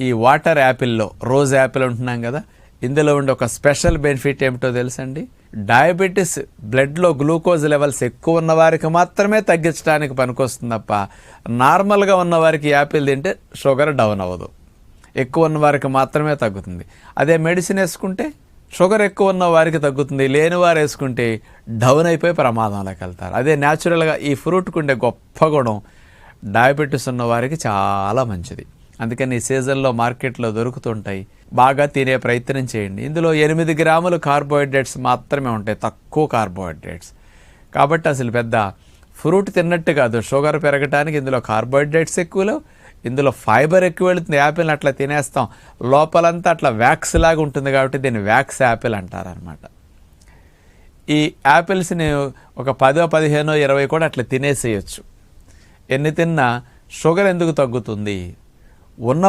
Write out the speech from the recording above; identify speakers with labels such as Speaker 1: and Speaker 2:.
Speaker 1: ఈ water యాపిల్లో rose Apple ఉంటున్నాం కదా ఇందులో ఉండే ఒక స్పెషల్ బెనిఫిట్ ఏమిటో తెలుసండి? డయాబెటీస్ బ్లడ్లో గ్లూకోజ్ లెవెల్స్ ఎక్కువ ఉన్న వారికి మాత్రమే తగ్గించడానికి పనికొస్తుంది తప్ప నార్మల్గా ఉన్న వారికి యాపిల్ తింటే షుగర్ డౌన్ అవ్వదు. ఎక్కువ ఉన్న వారికి మాత్రమే తగ్గుతుంది. అదే మెడిసిన్ వేసుకుంటే షుగర్ ఎక్కువ ఉన్న వారికి తగ్గుతుంది. లేని వారు వేసుకుంటే డౌన్ అయిపోయి ప్రమాదంలోకి వెళ్తారు. అదే న్యాచురల్గా ఈ ఫ్రూట్కు ఉండే గొప్ప గుణం డయాబెటీస్ ఉన్న వారికి చాలా మంచిది. అందుకని ఈ సీజన్లో మార్కెట్లో దొరుకుతుంటాయి. బాగా తినే ప్రయత్నం చేయండి. ఇందులో ఎనిమిది గ్రాములు కార్బోహైడ్రేట్స్ మాత్రమే ఉంటాయి. తక్కువ కార్బోహైడ్రేట్స్. కాబట్టి అసలు పెద్ద ఫ్రూట్ తిన్నట్టు కాదు. షుగర్ పెరగటానికి ఇందులో కార్బోహైడ్రేట్స్ ఎక్కువలో ఇందులో ఫైబర్ ఎక్కువ వెళుతుంది. యాపిల్ అట్లా తినేస్తాం. లోపలంతా అట్లా వ్యాక్స్ లాగా ఉంటుంది కాబట్టి దీన్ని వ్యాక్స్ యాపిల్ అంటారనమాట ఈ యాపిల్స్ని ఒక పదో పదిహేనో ఇరవై కూడా అట్లా తినేసేయచ్చు. ఎన్ని తిన్నా షుగర్ ఎందుకు తగ్గుతుంది? ஒன்